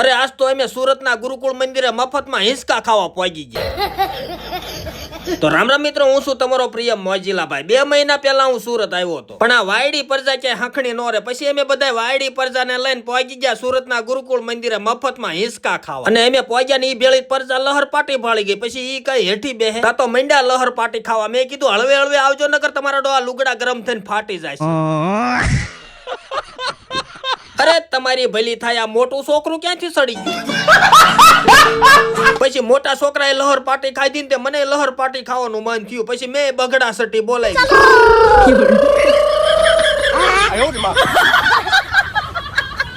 અરે આજ તો અમે સુરતના ગુરુકુળ મંદિરે મફતમાં હિંસકા ખાવા પહોંચી ગયા. તો રામ રામ મિત્રો, હું છું તમારો પ્રિય મોજીલાભાઈ. બે મહિના પહેલા હું સુરત આવ્યો હતો. પણ આ વાયડી પરજા ક્યાંય હાંખણી નો રે પછી અમે બધા વાયડી પરજાને લઈને પહોંચી ગયા સુરતના ગુરુકુળ મંદિરે મફતમાં હિંસકા ખાવા. અને અમે પહોંચ્યા ને એ ભેળી પરજા લહર પાટી ભાળી ગઈ. પછી એ કઈ હેઠી બેહે? તા તો મંડ્યા લહર પાટી ખાવા. મેં કીધું હળવે હળવે આવજો, નકર તમારા ડોહા લુગડા ગરમ થઈને ફાટી જાય અરે તમારી ભલી થાય, આ મોટું છોકરું ક્યાંથી સડી ગયું? પછી મોટા છોકરાએ લહર પાટી ખાધી ને તે મને લહર પાટી ખાવાનું મન થયું. પછી મેં બગડા સટી બોલાવી.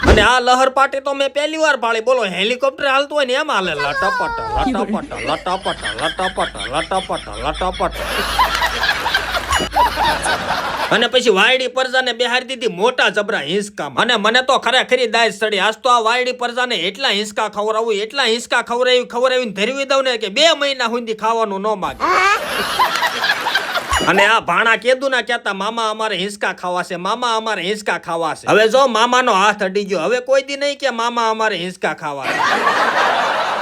અને આ લહર પાટી તો મેં પહેલી વાર ભાળી બોલો, હેલિકોપ્ટર હાલતું હોય ને એમ હાલે. લટપટ લટપટ લટપટ લટપટ લટપટ લટપટ. અને પછી વાયડી પરજાને બિહારી દીધી મોટા જબરા હિંસકા અને મને તો ખરેખરી દાય સડી. આજ તો આ વાયડી પરજાને એટલા હિંસકા ખવડાવું, એટલા હિંસકા ખવડાવી, ખવડાવીને ધરવી દઉં ને કે બે મહિના સુધી ખાવાનું ન માગે. અને આ ભાણા કેદુ ના કહેતા, મામા અમારે હિંસકા ખાવા છે, મામા અમારે હિંસકા ખાવા છે. હવે જો મામાનો હાથ અડી ગયો, હવે કોઈ દી નહીં કે મામા અમારે હિંસકા ખાવા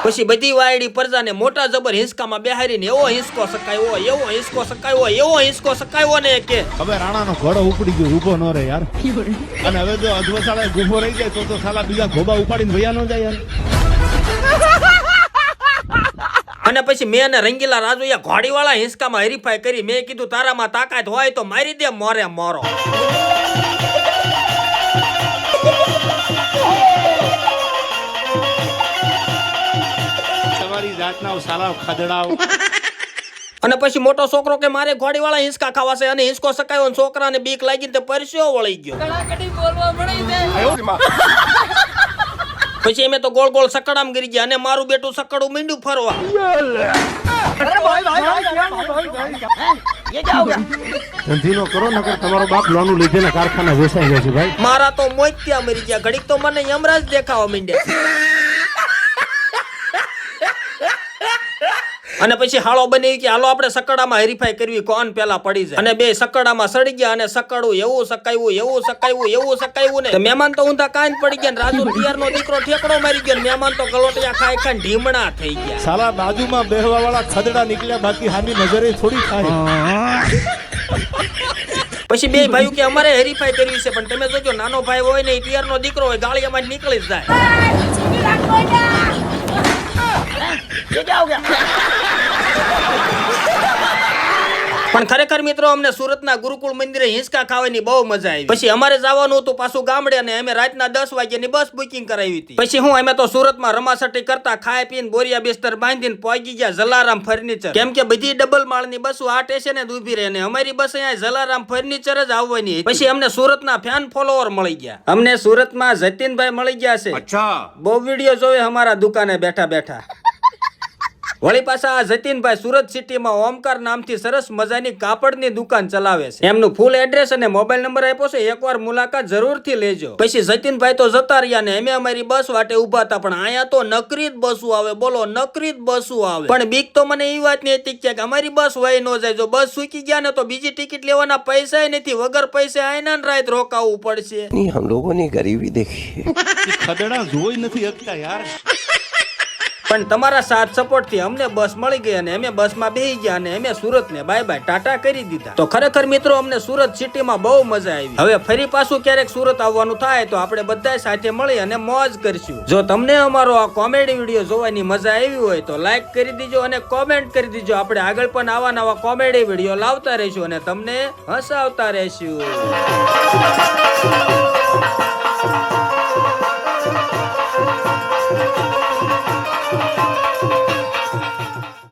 પછી બધી વાયડી પરજાને મોટા જબર હિંસકામાં બેહારીને એવો હિંસકો સકાયો એવો હિંસકો સકાયો એવો હિંસકો સકાયો ને કે હવે રાણાનો ઘોડો ઉપડી ગયો ઊભો ન રહે યાર. અને હવે જો અધવસાળા ગુફો રહી જાય તો તો સાલા બીજા ખોબા ઉપાડીને વયા ન જાય યાર. અને પછી મેં અને રંગીલા રાજુએ ઘોડીવાળા હિંસકામાં હરીફાઈ કરી મેં કીધું તારામાં તાકાત હોય તો મારી દે મોરે મોરો. તમારી જાતના સારા ખદડાઓ. અને પછી મોટો છોકરો કે મારે ઘોડીવાળા હિંચકા ખાવા છે અને હિંચકો સકાયો છોકરા છોકરાને બીક લાગી તે પરસ્યો વળી ગયો. પછી અમે તો ગોળ ગોળ સકડામ ગરી ગયા અને મારું બેટું સકડું મીંડું ફરવા. ધંધીનો કરો નકર તમારો બાપ લોનું લીધેના કારખાના વેચાઈ જાય છે ભાઈ. મારા તો મોત્યા મરી ગયા. ઘડીક તો મને યમરાજ દેખાવા માંડ્યા અને પછી હાળો બની કે હાલો આપણે સકડામાં હરીફાઈ કરવી કોણ પેલા પડી જાય? અને બે સકડામાં સડી ગયા અને સકડું એવું સકાયું એવું સકાયું એવું સકાયું ને. મહેમાન તો ઊંધા કાન પડી ગયા ને રાજુ પિયર નો દીકરો ઠેકડો મારી ગયો ને મહેમાન તો ગલોટિયા ખાઈ ખાઈ ઢીમણા થઈ ગયા. સાલા બાજુમાં બેહવા વાળા ખદડા નીકળ્યા બાકી હાની નજરે થોડી થાય. પછી બે ભાઈઓ કે અમારે હરીફાઈ કરવી છે પણ તમે જોજો નાનો ભાઈ હોય ને પિયર નો દીકરો હોય ગાળિયામાં નીકળી જ. જાય પણ ખરેખર મિત્રો અમને સુરતના ગુરુકુળ મંદિરે હિંચકા ખાવાની બહુ મજા આવી. પછી અમારે જવાનું હતું પાછું ગામડે અને અમે રાતના દસ વાગ્યાની બસ બુકિંગ કરાવી હતી. પછી હું અમે તો સુરતમાં રમાસટી કરતા ખાઈ પીને બોરિયા બિસ્તર બાંધીને પહોંચી ગયા જલારામ ફર્નિચર કેમ કે બધી ડબલ માળની બસો આ સ્ટેશને જ ઊભી રહે ને અમારી બસ અહીંયા જલારામ ફર્નિચર જ આવવાની પછી અમને સુરતના ફેન ફોલોવર મળી ગયા. અમને સુરતમાં જતીનભાઈ મળી ગયા છે. બહુ વીડિયો જોવે અમારા દુકાને બેઠા બેઠા. વળી પાછા જતીનભાઈ સુરત સિટીમાં ઓમકાર નામથી સરસ મજાની કાપડની દુકાન ચલાવે છે. એમનું ફૂલ એડ્રેસ અને મોબાઈલ નંબર આપ્યો છે. એકવાર મુલાકાત જરૂરથી લેજો. પછી જતીનભાઈ તો જતા રહ્યા ને અમે અમારી બસ વાટે ઊભા હતા પણ અહીંયા તો નકરી જ બસો આવે. બોલો નકરી જ બસો આવે. પણ બીક તો મને એ વાત નહીં હતી કે અમારી બસ વહી ન જાય. જો બસ સૂકી ગયા ને તો બીજી ટિકિટ લેવાના પૈસા નથી. વગર પૈસા ને રાત રોકાવું પડશે. હમ લોકોની ગરીબી દેખી. ખદડા જોઈ નથી હકતા યાર. પણ તમારા સાથ સપોર્ટથી અમને બસ મળી ગઈ અને અમે બસમાં બેસી ગયા અને અમે સુરતને બાય બાય ટાટા કરી દીધા. તો ખરેખર મિત્રો, અમને સુરત સિટીમાં બહુ મજા આવી. હવે ફરી પાછું ક્યારેક સુરત આવવાનું થાય તો આપણે બધા સાથે મળી અને મોજ કરશું. જો તમને અમારો આ કોમેડી વીડિયો જોવાની મજા આવી હોય તો લાઈક કરી દીજો અને કોમેન્ટ કરી દીજો. આપણે આગળ પણ આવા નવા કોમેડી વીડિયો લાવતા રહીશું અને તમને હસાવતા રહીશું.